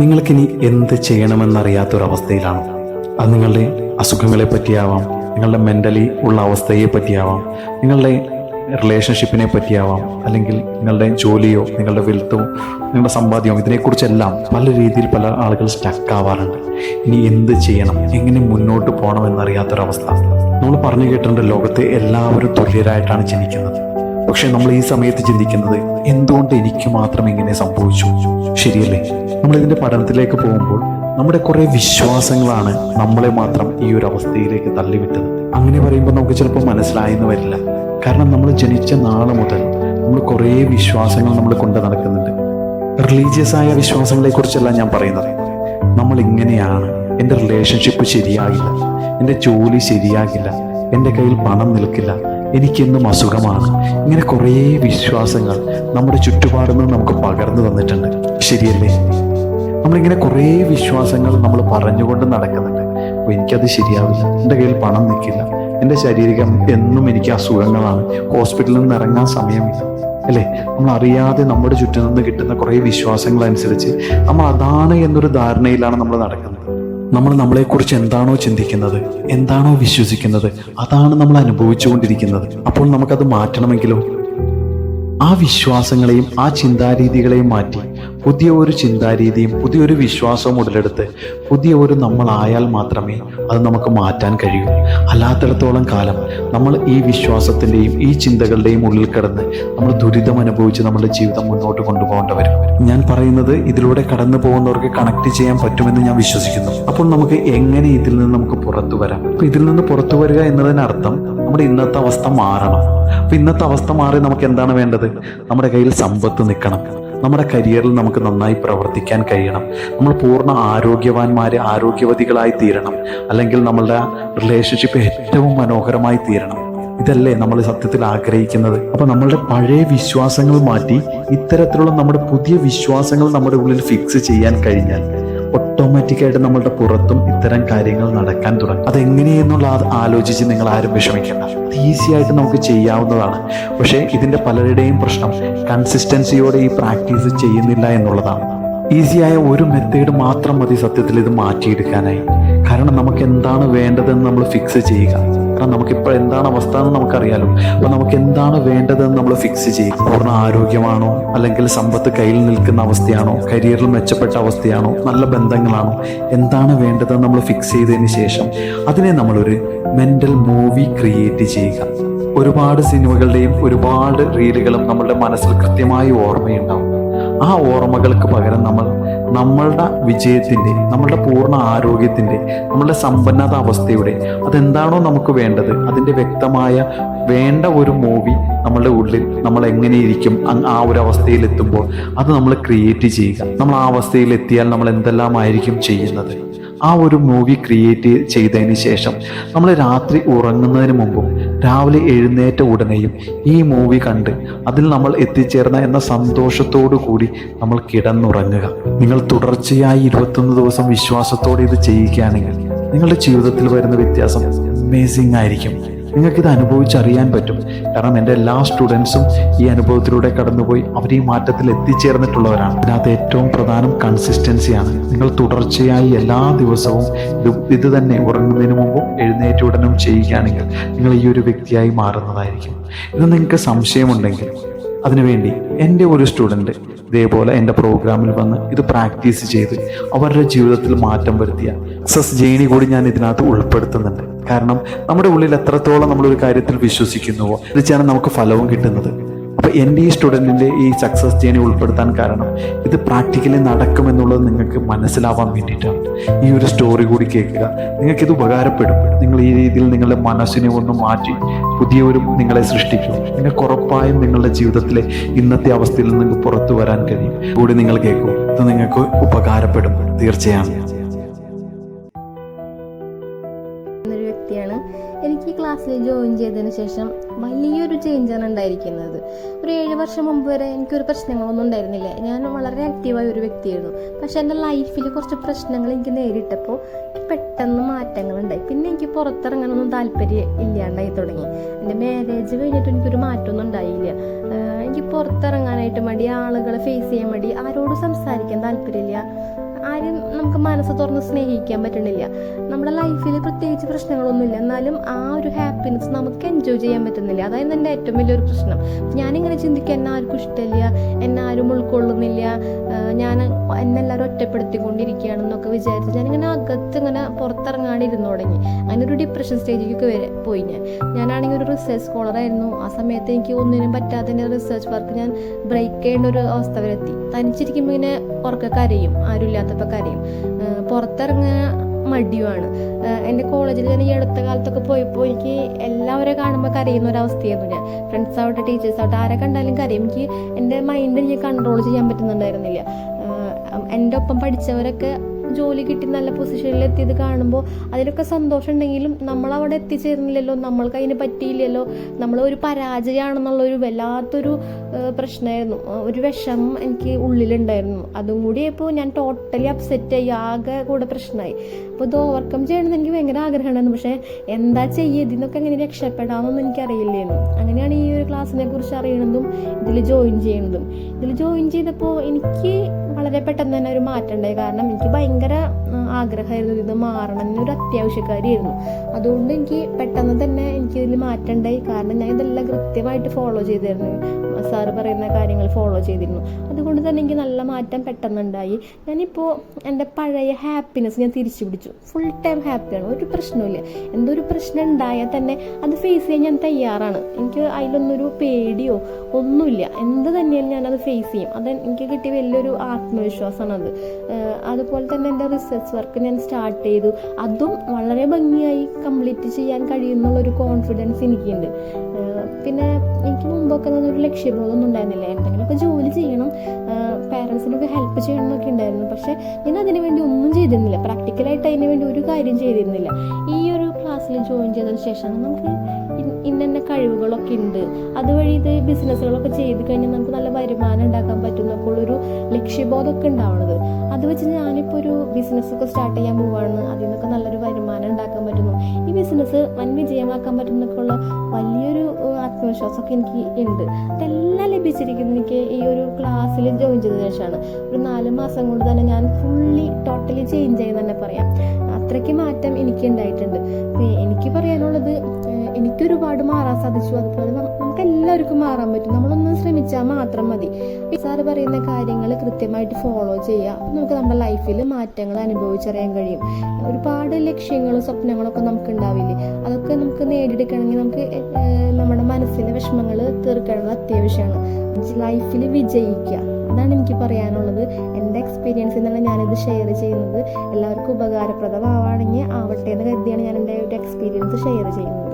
നിങ്ങൾക്കിനി എന്ത് ചെയ്യണമെന്നറിയാത്തൊരവസ്ഥയിലാണ്. അത് നിങ്ങളുടെ അസുഖങ്ങളെ പറ്റിയാവാം നിങ്ങളുടെ മെന്റലി ഉള്ള അവസ്ഥയെ പറ്റിയാവാം നിങ്ങളുടെ റിലേഷൻഷിപ്പിനെ പറ്റിയാവാം അല്ലെങ്കിൽ നിങ്ങളുടെ ജോലിയോ നിങ്ങളുടെ വെൽത്തോ നിങ്ങളുടെ സമ്പാദ്യമോ ഇതിനെക്കുറിച്ചെല്ലാം പല രീതിയിൽ പല ആളുകൾ സ്റ്റക്ക് ആവാറുണ്ട് ഇനി എന്ത് ചെയ്യണം? എങ്ങനെ മുന്നോട്ട് പോകണം പോകണമെന്നറിയാത്തൊരവസ്ഥ. നമ്മൾ പറഞ്ഞു കേട്ടിട്ടുണ്ട് ലോകത്തെ എല്ലാവരും തുല്യരായിട്ടാണ് ജനിക്കുന്നത്. പക്ഷെ നമ്മൾ ഈ സമയത്ത് ചിന്തിക്കുന്നത് എന്തുകൊണ്ട് എനിക്ക് മാത്രം ഇങ്ങനെ സംഭവിച്ചു? ശരിയല്ലേ? നമ്മൾ ഇതിന്റെ പഠനത്തിലേക്ക് പോകുമ്പോൾ നമ്മുടെ കുറെ വിശ്വാസങ്ങളാണ് നമ്മളെ മാത്രം ഈ ഒരു അവസ്ഥയിലേക്ക് തള്ളിവിട്ടത്. അങ്ങനെ പറയുമ്പോൾ നമുക്ക് ചിലപ്പോൾ മനസ്സിലായെന്ന് വരില്ല. കാരണം നമ്മൾ ജനിച്ച നാളെ മുതൽ നമ്മൾ കുറേ വിശ്വാസങ്ങൾ നമ്മൾ കൊണ്ട് നടക്കുന്നുണ്ട്. റിലീജിയസ് ആയ വിശ്വാസങ്ങളെ കുറിച്ചല്ല ഞാൻ പറയുന്നത്. നമ്മൾ ഇങ്ങനെയാണ്. എന്റെ റിലേഷൻഷിപ്പ് ശരിയാകില്ല എന്റെ ജോലി ശരിയാകില്ല. എന്റെ കയ്യിൽ പണം നിൽക്കില്ല. എനിക്കെന്നും അസുഖമാണ്. ഇങ്ങനെ കുറേ വിശ്വാസങ്ങൾ നമ്മുടെ ചുറ്റുപാടിൽ നിന്ന് നമുക്ക് പകർന്നു തന്നിട്ടുണ്ട്. ശരിയല്ലേ? നമ്മളിങ്ങനെ കുറേ വിശ്വാസങ്ങൾ നമ്മൾ പറഞ്ഞുകൊണ്ട് നടക്കുന്നുണ്ട്. അപ്പോൾ എനിക്കത് ശരിയാവില്ല. എന്റെ കയ്യിൽ പണം നിൽക്കില്ല. എന്റെ ശരീരം എന്നും എനിക്ക് അസുഖങ്ങളാണ്. ഹോസ്പിറ്റലിൽ നിന്ന് ഇറങ്ങാൻ സമയമില്ല. അല്ലേ? നമ്മൾ അറിയാതെ നമ്മുടെ ചുറ്റും നിന്ന് കിട്ടുന്ന കുറേ വിശ്വാസങ്ങൾ അനുസരിച്ച് നമ്മൾ അതാണ് എന്നൊരു ധാരണയിലാണ് നമ്മൾ നടക്കുന്നത്. നമ്മൾ നമ്മളെക്കുറിച്ച് എന്താണോ ചിന്തിക്കുന്നത് എന്താണോ വിശ്വസിക്കുന്നത് അതാണ് നമ്മൾ അനുഭവിച്ചുകൊണ്ടിരിക്കുന്നത്. അപ്പോൾ നമുക്കത് മാറ്റണമെങ്കിലോ? ആ വിശ്വാസങ്ങളെയും ആ ചിന്താരീതികളെയും മാറ്റി പുതിയ ഒരു ചിന്താരീതിയും പുതിയൊരു വിശ്വാസവും ഉടലെടുത്ത് പുതിയ ഒരു നമ്മളായാൽ മാത്രമേ അത് നമുക്ക് മാറ്റാൻ കഴിയൂ. അല്ലാത്തിടത്തോളം കാലം നമ്മൾ ഈ വിശ്വാസത്തിന്റെയും ഈ ചിന്തകളുടെയും ഉള്ളിൽ കിടന്ന് നമ്മൾ ദുരിതം അനുഭവിച്ച് നമ്മുടെ ജീവിതം മുന്നോട്ട് കൊണ്ടുപോകേണ്ടവരും ഞാൻ പറയുന്നത് ഇതിലൂടെ കടന്നു പോകുന്നവർക്ക് കണക്ട് ചെയ്യാൻ പറ്റുമെന്ന് ഞാൻ വിശ്വസിക്കുന്നു. അപ്പോൾ നമുക്ക് എങ്ങനെ ഇതിൽ നിന്ന് നമുക്ക് പുറത്തു വരാം? അപ്പം ഇതിൽ നിന്ന് പുറത്തു വരിക എന്നതിനർത്ഥം നമ്മുടെ ഇന്നത്തെ അവസ്ഥ മാറണം. അപ്പം ഇന്നത്തെ അവസ്ഥ മാറി നമുക്ക് എന്താണ് വേണ്ടത്? നമ്മുടെ കയ്യിൽ സമ്പത്ത് നിൽക്കണം. നമ്മുടെ കരിയറിൽ നമുക്ക് നന്നായി പ്രവർത്തിക്കാൻ കഴിയണം. നമ്മൾ പൂർണ ആരോഗ്യവാന്മാരെ ആരോഗ്യവതികളായി തീരണം. അല്ലെങ്കിൽ നമ്മളുടെ റിലേഷൻഷിപ്പ് ഏറ്റവും മനോഹരമായി തീരണം. ഇതല്ലേ നമ്മൾ സത്യത്തിൽ ആഗ്രഹിക്കുന്നത്. അപ്പൊ നമ്മളുടെ പഴയ വിശ്വാസങ്ങൾ മാറ്റി ഇത്തരത്തിലുള്ള നമ്മുടെ പുതിയ വിശ്വാസങ്ങൾ നമ്മുടെ ഉള്ളിൽ ഫിക്സ് ചെയ്യാൻ കഴിഞ്ഞാൽ ഓട്ടോമാറ്റിക്കായിട്ട് നമ്മളുടെ പുറത്തും ഇത്തരം കാര്യങ്ങൾ നടക്കാൻ തുടങ്ങും. അതെങ്ങനെയെന്നുള്ള അത് ആലോചിച്ച് നിങ്ങൾ ആരും വിഷമിക്കേണ്ട. അത് ഈസി ആയിട്ട് നമുക്ക് ചെയ്യാവുന്നതാണ്. പക്ഷേ ഇതിന്റെ പലരുടെയും പ്രശ്നം കൺസിസ്റ്റൻസിയോടെ ഈ പ്രാക്ടീസ് ചെയ്യുന്നില്ല എന്നുള്ളതാണ്. ഈസിയായ ഒരു മെത്തേഡ് മാത്രം മതി സത്യത്തിൽ ഇത് മാറ്റിയെടുക്കാനായി. കാരണം നമുക്ക് എന്താണ് വേണ്ടതെന്ന് നമ്മൾ ഫിക്സ് ചെയ്യുക. കാരണം നമുക്കിപ്പോൾ എന്താണ് അവസ്ഥ എന്ന് നമുക്കറിയാലോ. അപ്പൊ നമുക്ക് എന്താണ് വേണ്ടതെന്ന് നമ്മൾ ഫിക്സ് ചെയ്യും. പൂർണ ആരോഗ്യമാണോ? അല്ലെങ്കിൽ സമ്പത്ത് കയ്യിൽ നിൽക്കുന്ന അവസ്ഥയാണോ? കരിയറിൽ മെച്ചപ്പെട്ട അവസ്ഥയാണോ? നല്ല ബന്ധങ്ങളാണോ? എന്താണ് വേണ്ടതെന്ന് നമ്മൾ ഫിക്സ് ചെയ്തതിന് ശേഷം അതിനെ നമ്മളൊരു മെന്റൽ മൂവി ക്രിയേറ്റ് ചെയ്യുക. ഒരുപാട് സിനിമകളുടെയും ഒരുപാട് റീലുകളും നമ്മളുടെ മനസ്സിൽ കൃത്യമായി ഓർമ്മയുണ്ടാവും. ആ ഓർമ്മകൾക്ക് പകരം നമ്മൾ നമ്മളുടെ വിജയത്തിന്റെ നമ്മളുടെ പൂർണ ആരോഗ്യത്തിന്റെ നമ്മളുടെ സമ്പന്നത അവസ്ഥയുടെ അതെന്താണോ നമുക്ക് വേണ്ടത് അതിന്റെ വ്യക്തമായ വേണ്ട ഒരു മൂവി നമ്മളുടെ ഉള്ളിൽ നമ്മൾ എങ്ങനെയിരിക്കും ആ ഒരു അവസ്ഥയിൽ എത്തുമ്പോൾ അത് നമ്മൾ ക്രിയേറ്റ് ചെയ്യുക. നമ്മൾ ആ അവസ്ഥയിൽ എത്തിയാൽ നമ്മൾ എന്തെല്ലാമായിരിക്കും ചെയ്യുന്നത്? ആ ഒരു മൂവി ക്രിയേറ്റ് ചെയ്തതിന് ശേഷം നമ്മൾ രാത്രി ഉറങ്ങുന്നതിന് മുമ്പും രാവിലെ എഴുന്നേറ്റ ഉടനെയും ഈ മൂവി കണ്ട് അതിൽ നമ്മൾ എത്തിച്ചേർന്ന എന്ന സന്തോഷത്തോടു കൂടി നമ്മൾ കിടന്നുറങ്ങുക. നിങ്ങൾ തുടർച്ചയായി ഇരുപത്തൊന്ന് ദിവസം വിശ്വാസത്തോടെ ഇത് ചെയ്യുകയാണെങ്കിൽ നിങ്ങളുടെ ജീവിതത്തിൽ വരുന്ന വ്യത്യാസം അമേസിംഗ് ആയിരിക്കും. നിങ്ങൾക്ക് ഇത് അനുഭവിച്ചറിയാൻ പറ്റും. കാരണം എന്റെ എല്ലാ സ്റ്റുഡൻസും ഈ അനുഭവത്തിലൂടെ കടന്നുപോയി അവർ ഈ മാറ്റത്തിൽ എത്തിച്ചേർന്നിട്ടുള്ളവരാണ്. ഇതിനകത്ത് ഏറ്റവും പ്രധാനം കൺസിസ്റ്റൻസിയാണ് നിങ്ങൾ തുടർച്ചയായി എല്ലാ ദിവസവും ഇത് തന്നെ ഉറങ്ങുന്നതിന് മുമ്പും എഴുന്നേറ്റ് ഉടനും ചെയ്യുകയാണെങ്കിൽ നിങ്ങൾ ഈ ഒരു വ്യക്തിയായി മാറുന്നതായിരിക്കും. ഇത് നിങ്ങൾക്ക് സംശയമുണ്ടെങ്കിൽ അതിനുവേണ്ടി എന്റെ ഒരു സ്റ്റുഡന്റ് ഇതേപോലെ എന്റെ പ്രോഗ്രാമിൽ വന്ന് ഇത് പ്രാക്ടീസ് ചെയ്ത് അവരുടെ ജീവിതത്തിൽ മാറ്റം വരുത്തിയ സക്സസ് ജേണി കൂടി ഞാൻ ഇതിനകത്ത് ഉൾപ്പെടുത്തുന്നുണ്ട്. കാരണം നമ്മുടെ ഉള്ളിൽ എത്രത്തോളം നമ്മളൊരു കാര്യത്തിൽ വിശ്വസിക്കുന്നുവോ തീർച്ചയാണ് നമുക്ക് ഫലവും കിട്ടുന്നത് അപ്പൊ എന്റെ ഈ സ്റ്റുഡന്റിന്റെ ഈ സക്സസ് ജേണി ഉൾപ്പെടുത്താൻ കാരണം ഇത് പ്രാക്ടിക്കലി നടക്കുമെന്നുള്ളത് നിങ്ങൾക്ക് മനസ്സിലാവാൻ വേണ്ടിയിട്ടാണ്. ഈ ഒരു സ്റ്റോറി കൂടി കേൾക്കുക. നിങ്ങൾക്കിത് ഉപകാരപ്പെടും. നിങ്ങൾ ഈ രീതിയിൽ നിങ്ങളുടെ മനസ്സിനെ ഒന്ന് മാറ്റി പുതിയ ഒരു നിങ്ങളെ സൃഷ്ടിക്കും. നിങ്ങൾക്ക് ഉറപ്പായും നിങ്ങളുടെ ജീവിതത്തിലെ ഇന്നത്തെ അവസ്ഥയിൽ നിന്ന് പുറത്തു വരാൻ കഴിയും. കൂടി നിങ്ങൾ കേൾക്കും. ഇത് നിങ്ങൾക്ക് ഉപകാരപ്പെടും. തീർച്ചയാണ് വ്യക്തിയാണ്. എനിക്ക് ക്ലാസ്സിൽ ജോയിൻ ചെയ്തതിന് ശേഷം വലിയൊരു ചേഞ്ചാണ് ഉണ്ടായിരിക്കുന്നത്. ഒരു ഏഴ് വർഷം മുമ്പ് വരെ എനിക്കൊരു പ്രശ്നങ്ങളൊന്നും ഉണ്ടായിരുന്നില്ല. ഞാൻ വളരെ ആക്റ്റീവായ ഒരു വ്യക്തിയായിരുന്നു. പക്ഷെ എന്റെ ലൈഫിൽ കുറച്ച് പ്രശ്നങ്ങൾ എനിക്ക് നേരിട്ടപ്പോൾ പെട്ടെന്ന് മാറ്റങ്ങളുണ്ടായി. പിന്നെ എനിക്ക് പുറത്തിറങ്ങാനൊന്നും താല്പര്യം ഇല്ലാണ്ടായി തുടങ്ങി. എന്റെ മാരേജ് കഴിഞ്ഞിട്ട് എനിക്കൊരു മാറ്റമൊന്നും ഉണ്ടായില്ല. എനിക്ക് പുറത്തിറങ്ങാനായിട്ട് മടി ആളുകളെ ഫേസ് ചെയ്യാൻ മടി ആരോടും സംസാരിക്കാൻ താല്പര്യമില്ല. നമുക്ക് മനസ്സ് തുറന്ന് സ്നേഹിക്കാൻ പറ്റണില്ല. നമ്മുടെ ലൈഫിൽ പ്രത്യേകിച്ച് പ്രശ്നങ്ങളൊന്നുമില്ല. എന്നാലും ആ ഒരു ഹാപ്പിനെസ് നമുക്ക് എൻജോയ് ചെയ്യാൻ പറ്റുന്നില്ല. അതായത് എന്റെ ഏറ്റവും വലിയൊരു പ്രശ്നം. ഞാനിങ്ങനെ ചിന്തിക്കുക എന്നെ ആർക്കും ഇഷ്ടമില്ല എന്നെ ആരും ഉൾക്കൊള്ളുന്നില്ല. ഞാൻ എന്നെല്ലാവരും ഒറ്റപ്പെടുത്തിക്കൊണ്ടിരിക്കുകയാണെന്നൊക്കെ വിചാരിച്ച് ഞാനിങ്ങനെ അകത്ത് ഇങ്ങനെ പുറത്തിറങ്ങാണ്ടിരുന്നു തുടങ്ങി. അങ്ങനെ ഒരു ഡിപ്രഷൻ സ്റ്റേജിലേക്ക് വരെ പോയി ഞാൻ. ഞാനാണെങ്കിൽ ഒരു റിസർച്ച് സ്കോളറായിരുന്നു ആ സമയത്ത് എനിക്ക് ഒന്നിനും പറ്റാതെ റിസർച്ച് വർക്ക് ഞാൻ ബ്രേക്ക് ചെയ്യേണ്ട ഒരു അവസ്ഥ വരെ എത്തി. തനിച്ചിരിക്കുമ്പോൾ ഇങ്ങനെ ഉറക്കെ ആരും ഇല്ലാത്തപ്പോൾ കരയും. ആഹ് പുറത്തിറങ്ങാൻ മടിയുമാണ്. എന്റെ കോളേജിൽ തന്നെ ഈ അടുത്ത കാലത്തൊക്കെ പോയപ്പോൾ എനിക്ക് എല്ലാവരെ കാണുമ്പോൾ കരയുന്ന ഒരു അവസ്ഥയായിരുന്നു ഞാൻ. ഫ്രണ്ട്സ് ആവട്ടെ ടീച്ചേഴ്സ് ആവട്ടെ ആരെ കണ്ടാലും കരയും. എനിക്ക് എന്റെ മൈൻഡ് എനിക്ക് കൺട്രോൾ ചെയ്യാൻ പറ്റുന്നുണ്ടായിരുന്നില്ല. എന്റെ ഒപ്പം പഠിച്ചവരൊക്കെ ജോലി കിട്ടി നല്ല പൊസിഷനിൽ എത്തിയത് കാണുമ്പോൾ അതിലൊക്കെ സന്തോഷം ഉണ്ടെങ്കിലും നമ്മൾ അവിടെ എത്തിച്ചേർന്നില്ലല്ലോ നമ്മൾക്ക് അതിന് പറ്റിയില്ലല്ലോ നമ്മൾ ഒരു പരാജയമാണെന്നുള്ളൊരു വല്ലാത്തൊരു പ്രശ്നമായിരുന്നു ഒരു വിഷമം എനിക്ക് ഉള്ളിലുണ്ടായിരുന്നു. അതും കൂടി ഇപ്പോൾ ഞാൻ ടോട്ടലി അപ്സെറ്റ് ആയി ആകെ കൂടെ പ്രശ്നമായി അപ്പോൾ ഇത് ഓവർകം ചെയ്യണമെന്ന് എനിക്ക് ഭയങ്കര ആഗ്രഹമുണ്ടായിരുന്നു പക്ഷേ എന്താ ചെയ്യുക ഇതിനൊക്കെ എങ്ങനെ രക്ഷപ്പെടാമെന്നൊന്നും എനിക്കറിയില്ലായിരുന്നു അങ്ങനെയാണ് ഈ ഒരു ക്ലാസ്സിനെ കുറിച്ച് അറിയണതും ഇതിൽ ജോയിൻ ചെയ്യണതും. ഇതിൽ ജോയിൻ ചെയ്തപ്പോൾ എനിക്ക് വളരെ പെട്ടെന്ന് തന്നെ ഒരു മാറ്റം ഉണ്ടായി. കാരണം എനിക്ക് ഭയങ്കര ആഗ്രഹമായിരുന്നു ഇത് മാറണം എന്നൊരു അത്യാവശ്യക്കാരിയായിരുന്നു. അതുകൊണ്ട് എനിക്ക് പെട്ടെന്ന് തന്നെ എനിക്ക് ഇതിൽ മാറ്റം ഉണ്ടായി. കാരണം ഞാൻ ഇതെല്ലാം കൃത്യമായിട്ട് ഫോളോ ചെയ്തിരുന്നു. സാറ് പറയുന്ന കാര്യങ്ങൾ ഫോളോ ചെയ്തിരുന്നു. അതുകൊണ്ട് തന്നെ എനിക്ക് നല്ല മാറ്റം പെട്ടെന്നുണ്ടായി ഞാനിപ്പോൾ എന്റെ പഴയ ഹാപ്പിനെസ് ഞാൻ തിരിച്ചു പിടിച്ചു. ഫുൾ ടൈം ഹാപ്പിയാണ് ഒരു പ്രശ്നമില്ല എന്തൊരു പ്രശ്നം ഉണ്ടായാൽ തന്നെ അത് ഫേസ് ചെയ്യാൻ ഞാൻ തയ്യാറാണ്. എനിക്ക് അതിലൊന്നൊരു പേടിയോ ഒന്നുമില്ല. എന്ത് തന്നെയാലും ഞാനത് ഫേസ് ചെയ്യും. അത് എനിക്ക് കിട്ടിയ വലിയൊരു അത് അതുപോലെ തന്നെ എന്റെ റിസർച്ച് വർക്ക് ഞാൻ സ്റ്റാർട്ട് ചെയ്തു. അതും വളരെ ഭംഗിയായി കംപ്ലീറ്റ് ചെയ്യാൻ കഴിയുന്നുള്ളൊരു കോൺഫിഡൻസ് എനിക്കുണ്ട്. പിന്നെ എനിക്ക് മുമ്പൊക്കെ ഒരു ലക്ഷ്യബോധമൊന്നും ഉണ്ടായിരുന്നില്ല. എന്തെങ്കിലുമൊക്കെ ജോലി ചെയ്യണം പേരൻസിനൊക്കെ ഹെൽപ്പ് ചെയ്യണം എന്നൊക്കെ ഉണ്ടായിരുന്നു. പക്ഷേ ഞാൻ അതിന് വേണ്ടി ഒന്നും ചെയ്തിരുന്നില്ല. പ്രാക്ടിക്കലായിട്ട് അതിന് വേണ്ടി ഒരു കാര്യം ചെയ്തിരുന്നില്ല. ഈ ഒരു ക്ലാസ്സിൽ ജോയിൻ ചെയ്തതിന് ശേഷം നമുക്ക് ഇന്ന കഴിവുകളൊക്കെ ഉണ്ട്. അതുവഴി ഇത് ബിസിനസ്സുകളൊക്കെ ചെയ്ത് കഴിഞ്ഞാൽ നമുക്ക് നല്ല വരുമാനം ഉണ്ടാക്കാൻ പറ്റുന്നൊക്കെ ഉള്ളൊരു ലക്ഷ്യബോധമൊക്കെ ഉണ്ടാവുന്നത് അത് വെച്ച് ഞാനിപ്പോൾ ഒരു ബിസിനസ് ഒക്കെ സ്റ്റാർട്ട് ചെയ്യാൻ പോവാണ്. അതിൽ നിന്നൊക്കെ നല്ലൊരു വരുമാനം ഉണ്ടാക്കാൻ പറ്റുന്നു. ഈ ബിസിനസ് വൻ വിജയമാക്കാൻ പറ്റുന്നൊക്കെയുള്ള വലിയൊരു ആത്മവിശ്വാസമൊക്കെ എനിക്ക് ഉണ്ട്. അതെല്ലാം ലഭിച്ചിരിക്കുന്നത് എനിക്ക് ഈ ഒരു ക്ലാസ്സിൽ ജോയിൻ ചെയ്തതിനു ശേഷമാണ്. ഒരു നാല് മാസം കൊണ്ട് തന്നെ ഞാൻ ഫുള്ളി ടോട്ടലി ചേഞ്ച് ആയി തന്നെ പറയാം. അത്രയ്ക്ക് മാറ്റം എനിക്ക് ഉണ്ടായിട്ടുണ്ട്. എനിക്ക് പറയാനുള്ളത് എനിക്കൊരുപാട് മാറാൻ സാധിച്ചു. അതുപോലെ നമുക്ക് എല്ലാവർക്കും മാറാൻ പറ്റും. നമ്മളൊന്ന് ശ്രമിച്ചാൽ മാത്രം മതി. സാറ് പറയുന്ന കാര്യങ്ങൾ കൃത്യമായിട്ട് ഫോളോ ചെയ്യുക നമുക്ക് നമ്മുടെ ലൈഫിൽ മാറ്റങ്ങൾ അനുഭവിച്ചറിയാൻ കഴിയും. ഒരുപാട് ലക്ഷ്യങ്ങളും സ്വപ്നങ്ങളൊക്കെ നമുക്ക് ഉണ്ടാവില്ലേ അതൊക്കെ നമുക്ക് നേടിയെടുക്കണമെങ്കിൽ നമുക്ക് നമ്മുടെ മനസ്സിലെ വിഷമങ്ങൾ തീർക്കേണ്ടത് അത്യാവശ്യമാണ്. ലൈഫിൽ വിജയിക്കുക. അതാണ് എനിക്ക് പറയാനുള്ളത്. എന്റെ എക്സ്പീരിയൻസിൽ നിന്നാണ് ഞാനിത് ഷെയർ ചെയ്യുന്നത്. എല്ലാവർക്കും ഉപകാരപ്രദമാവാണെങ്കിൽ ആവട്ടെ എന്ന് കരുതിയാണ് ഞാൻ എന്റെ ഒരു എക്സ്പീരിയൻസ് ഷെയർ ചെയ്യുന്നത്.